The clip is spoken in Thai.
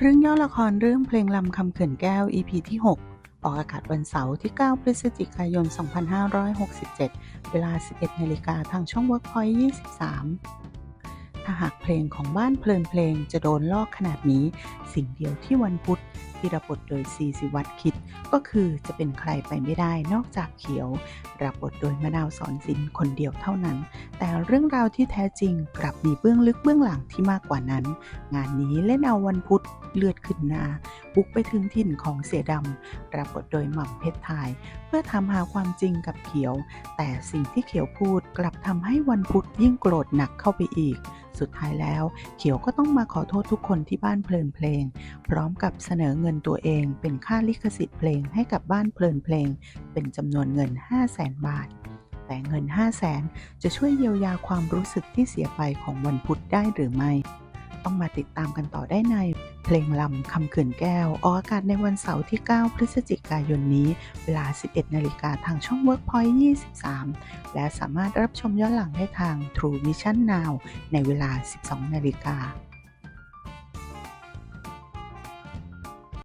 เรื่องย่อละครเรื่องเพลงลำคำเขื่อนแก้ว EP ที่ 6 ออกอากาศวันเสาร์ที่ 9 พฤศจิกายน 2567 เวลา 11นาฬิกาทางช่อง Workpoint 23 ถ้าหากเพลงของบ้านเพลินเพลงจะโดนลอกขนาดนี้ สิ่งเดียวที่วันพุธ ที่รับบทโดยซีสิวัตคิด ก็คือจะเป็นใครไปไม่ได้นอกจากเขียว รับบทโดยมะนาวสอนสินคนเดียวเท่านั้น แต่เรื่องราวที่แท้จริงกลับมีเบื้องลึกเบื้องหลังที่มากกว่านั้น งานนี้เล่นเอาวันพุธเลือดขึ้นนา บุกไปถึงถิ่นของเสียดำรับบทโดยหม่ำเพชรไทย เพื่อทำหาความจริงกับเขียว แต่สิ่งที่เขียวพูดกลับทำให้วันพุธยิ่งโกรธหนักเข้าไปอีก สุดท้ายแล้ว เขียวก็ต้องมาขอโทษทุกคนที่บ้านเพลินเพลง พร้อมกับเสนอเงินตัวเองเป็นค่าลิขสิทธิ์เพลงให้กับบ้านเพลินเพลง เป็นจำนวนเงิน 5 0 0แสนบาท แต่เงิน 5 0 0แสนจะช่วยเยียวยาความรู้สึกที่เสียไปของวันพุธได้หรือไม่ ต้องมาติดตามกันต่อได้ใน เพลงลำคำเขื่อนแก้ว ออกอากาศในวันเสาร์ที่ 9 พฤศจิกายนนี้ เวลา 11 นาฬิกาทางช่อง Workpoint 23 และสามารถรับชมย้อนหลังได้ทาง True Vision Now ในเวลา 12 นาฬิกา